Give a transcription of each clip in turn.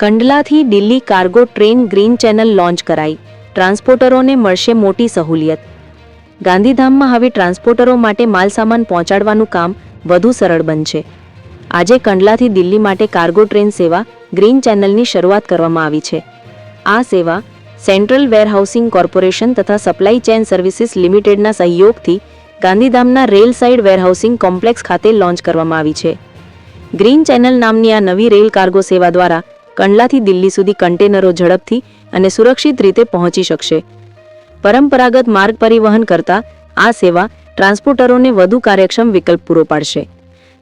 કંડલાથી Delhi cargo train green channel launch કરાઈ. ટ્રાન્સપોર્ટરોને મળશે મોટી સહુલિયત. ગાંધીધામમાં હવે ટ્રાન્સપોર્ટરો માટે માલસામાન પહોંચાડવાનું કામ વધુ સરળ બનશે. આજે કંડલાથી દિલ્હી માટે કાર્ગો ટ્રેન સેવા ગ્રીન ચેનલની શરૂઆત કરવામાં આવી છે. આ સેવા સેન્ટ્રલ વેરહાઉસિંગ કોર્પોરેશન તથા સપ્લાય ચેન સર્વિસીસ લિમિટેડના સહયોગથી ગાંધીધામના રેલ સાઇડ વેરહાઉસિંગ કોમ્પ્લેક્સ ખાતે લોન્ચ કરવામાં આવી છે. ગ્રીન ચેનલ નામની આ નવી રેલ કાર્ગો સેવા દ્વારા કંડલાથી દિલ્હી સુધી કન્ટેનરો ઝડપથી અને સુરક્ષિત રીતે પહોંચી શકશે. પરંપરાગત માર્ગ પરિવહન કરતાં આ સેવા ટ્રાન્સપોર્ટરોને વધુ કાર્યક્ષમ વિકલ્પ પૂરો પાડશે.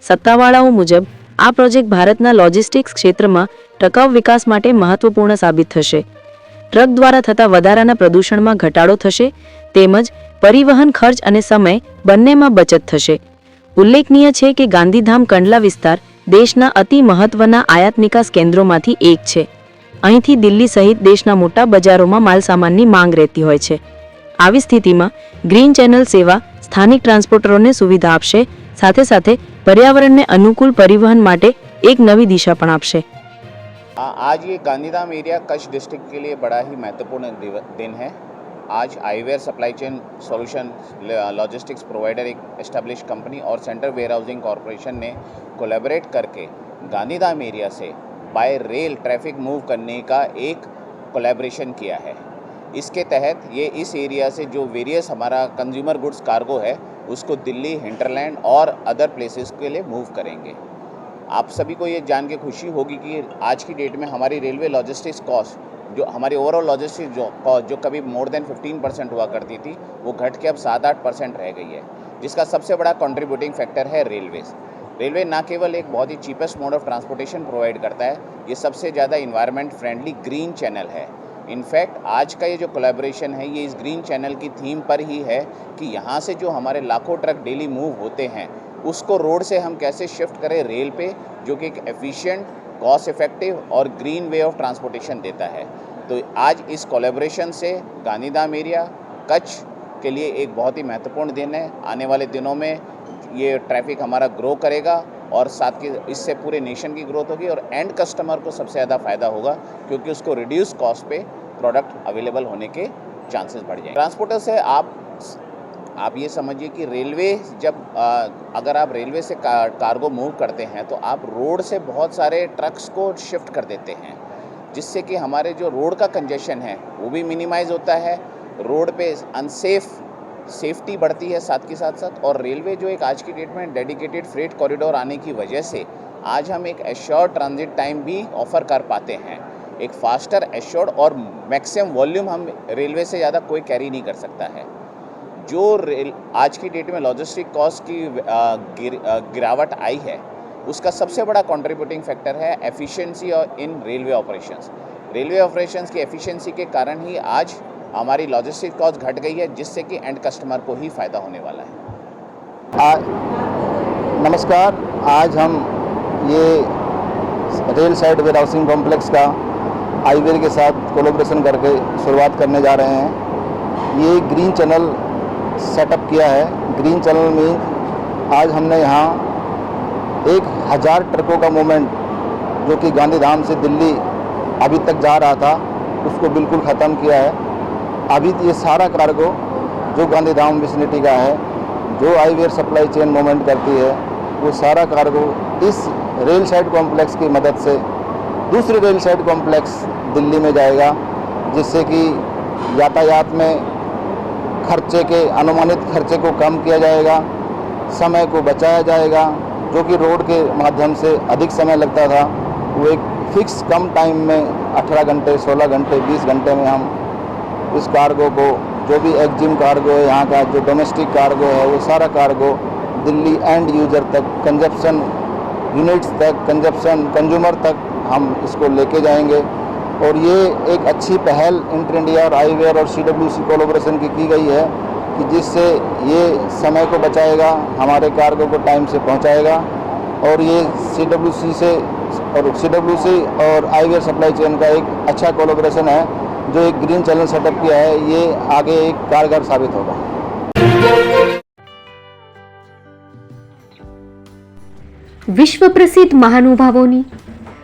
સત્તાવાળાઓ મુજબ, આ પ્રોજેક્ટ ભારતના લોજિસ્ટિક્સ ક્ષેત્રમાં ટકાઉ વિકાસ માટે મહત્વપૂર્ણ સાબિત થશે. ટ્રક દ્વારા થતા વધારાના પ્રદૂષણમાં ઘટાડો થશે, તેમજ પરિવહન ખર્ચ અને સમય બંનેમાં બચત થશે. ઉલ્લેખનીય છે કે ગાંધીધામ કંડલા વિસ્તાર દેશના અતિ મહત્વના આયાત નિકાસ કેન્દ્રોમાંથી એક છે અહીંથી દિલ્હી સહિત દેશના મોટા બજારોમાં માલસામાનની માંગ રહેતી હોય છે આવી સ્થિતિમાં ગ્રીન ચેનલ સેવા સ્થાનિક ટ્રાન્સપોર્ટરોને સુવિધા આપશે સાથે સાથે પર્યાવરણને અનુકૂળ પરિવહન માટે એક નવી દિશા પણ આપશે आ- आज ये गांधीधाम एरिया कच्छ डिस्ट्रिक्ट के लिए बड़ा ही महत्वपूर्ण दिव- दिन है आज iWare supply chain solution logistics provider एक एस्टेब्लिश कंपनी और सेंट्रल वेयर हाउसिंग कॉरपोरेशन ने कोलेबरेट करके गांधीधाम एरिया से बाय रेल ट्रैफ़िक मूव करने का एक कोलेब्रेशन किया है। इसके तहत ये इस एरिया से जो वेरियस हमारा कंज्यूमर गुड्स कार्गो है, उसको दिल्ली हिंटरलैंड और अदर प्लेसेस के लिए मूव करेंगे। आप सभी को ये जान के खुशी होगी कि आज की डेट में हमारी रेलवे लॉजिस्टिक्स कॉस्ट जो हमारी ओवरऑल लॉजिस्टिक जो कॉस्ट जो कभी मोर देन 15 परसेंट हुआ करती थी, वो घट के अब सात आठ परसेंट रह गई है, जिसका सबसे बड़ा कंट्रीब्यूटिंग फैक्टर है रेलवेज रेलवे ना केवल एक बहुत ही cheapest mode of transportation provide करता है, ये सबसे ज़्यादा इन्वायरमेंट फ्रेंडली ग्रीन चैनल है। इनफैक्ट आज का ये जो कोलैबोरेशन है, ये इस ग्रीन चैनल की थीम पर ही है कि यहाँ से जो हमारे लाखों ट्रक डेली मूव होते हैं, उसको रोड से हम कैसे शिफ्ट करें रेल पे, जो कि एक एफिशिएंट कॉस्ट इफ़ेक्टिव और ग्रीन वे ऑफ़ ट्रांसपोर्टेशन देता है। तो आज इस कोलैबोरेशन से गांधीधाम एरिया कच्छ के लिए एक बहुत ही महत्वपूर्ण दिन है। आने वाले दिनों में ये ट्रैफ़िक हमारा ग्रो करेगा और साथ की इससे पूरे नेशन की ग्रोथ होगी और एंड कस्टमर को सबसे ज़्यादा फ़ायदा होगा क्योंकि उसको रिड्यूस कॉस्ट पे प्रोडक्ट अवेलेबल होने के चांसेस बढ़ जाएँगे। ट्रांसपोर्टर से आप आप ये समझिए कि रेलवे जब आ, अगर आप रेलवे से का, कार्गो मूव करते हैं तो आप रोड से बहुत सारे ट्रक्स को शिफ्ट कर देते हैं जिससे कि हमारे जो रोड का कंजेशन है वो भी मिनिमाइज होता है। रोड पे अनसेफ सेफ्टी बढ़ती है साथ के साथ साथ और रेलवे जो एक आज की डेट में डेडिकेटेड फ्रेट कॉरिडोर आने की वजह से आज हम एक एश्योर्ड ट्रांजिट टाइम भी ऑफ़र कर पाते हैं। एक फास्टर एश्योर्ड और मैक्सिमम वॉल्यूम हम रेलवे से ज़्यादा कोई कैरी नहीं कर सकता है। जो रेल आज की डेट में लॉजिस्टिक कॉस्ट की गिर, गिरावट आई है उसका सबसे बड़ा कंट्रीब्यूटिंग फैक्टर है एफिशिएंसी और इन रेलवे ऑपरेशंस रेलवे ऑपरेशंस की एफिशिएंसी के कारण ही आज हमारी लॉजिस्टिक कॉस्ट घट गई है जिससे कि एंड कस्टमर को ही फ़ायदा होने वाला है। आ, नमस्कार आज हम ये rail side warehousing complex का आईवेयर के साथ कोलोब्रेशन करके शुरुआत करने जा रहे हैं। ये ग्रीन चैनल सेटअप किया है। ग्रीन चैनल में आज हमने यहाँ एक हज़ार ट्रकों का मूवमेंट जो कि गांधीधाम से दिल्ली अभी तक जा रहा था, उसको बिल्कुल ख़त्म किया है। अभी ये सारा कार्गो जो गांधीधाम विसिनिटी का है, जो आईवेयर सप्लाई चेन मूवमेंट करती है, वो सारा कार्गो इस रेल साइड कॉम्प्लेक्स की मदद से दूसरे रेल साइड कॉम्प्लेक्स दिल्ली में जाएगा, जिससे कि यातायात में खर्चे के, अनुमानित खर्चे को कम किया जाएगा, समय को बचाया जाएगा, जो कि रोड के माध्यम से अधिक समय लगता था, वो एक फिक्स कम टाइम में 18 घंटे 16 घंटे 20 घंटे में हम इस कार्गो को, जो भी एग्जिम कार्गो है, यहाँ का जो डोमेस्टिक कार्गो है, वो सारा कार्गो दिल्ली एंड यूज़र तक कंजप्शन यूनिट्स तक कंजप्शन कंज्यूमर तक हम इसको लेके जाएँगे। और ये एक अच्छी पहल इंटर इंडिया और आईवेयर और सी डब्ल्यू सी कोलोब्रेशन की की गई है कि जिससे ये समय को बचाएगा हमारे कार्गो को टाइम से पहुंचाएगा और ये सी डब्ल्यू सी से और सी डब्ल्यू सी और आईवेयर सप्लाई चेन का एक अच्छा कोलोब्रेशन है जो एक ग्रीन चैनल सेटअप किया है ये आगे एक कारगर साबित होगा વિશ્વ પ્રસિદ્ધ મહાનુભાવોની